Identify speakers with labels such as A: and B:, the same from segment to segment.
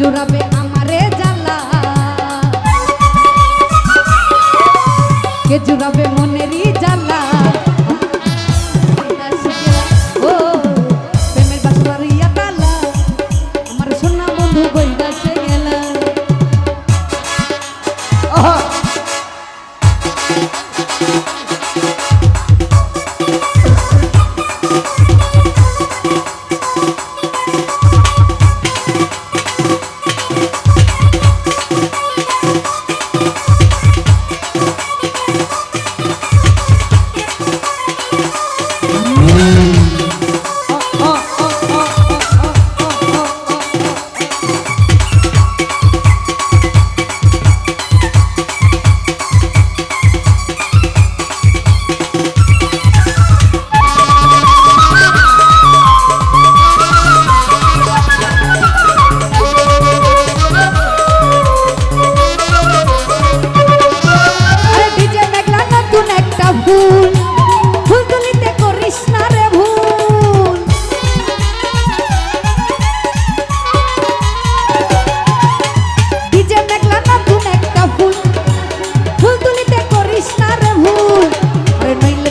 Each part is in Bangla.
A: জোরাবে আমারে জ্বালা। কে জোরাবে মনেরই জ্বালা। ফুল ফুল তুলিতে করিস না ভুল। একটা ফুল তুলিতে করিস না রে ভুল। আরে নইলে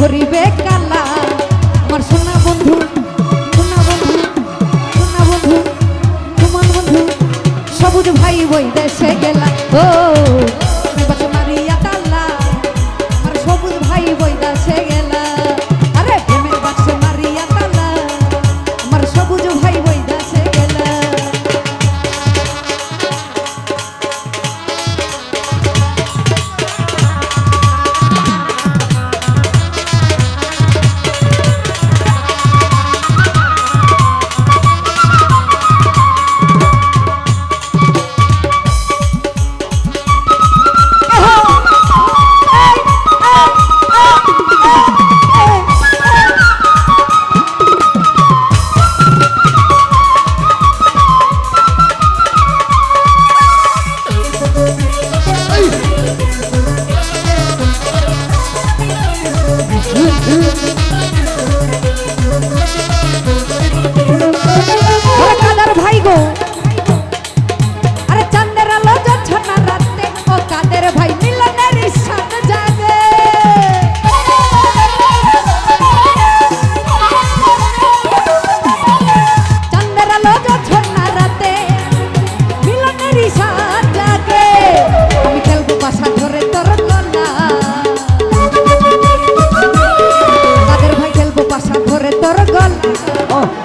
A: ধরিবে সবুজ ভাই বই দেশে গেলা। ও মারিয়া তাল্লা আমার সবুজ ভাই বই দেশে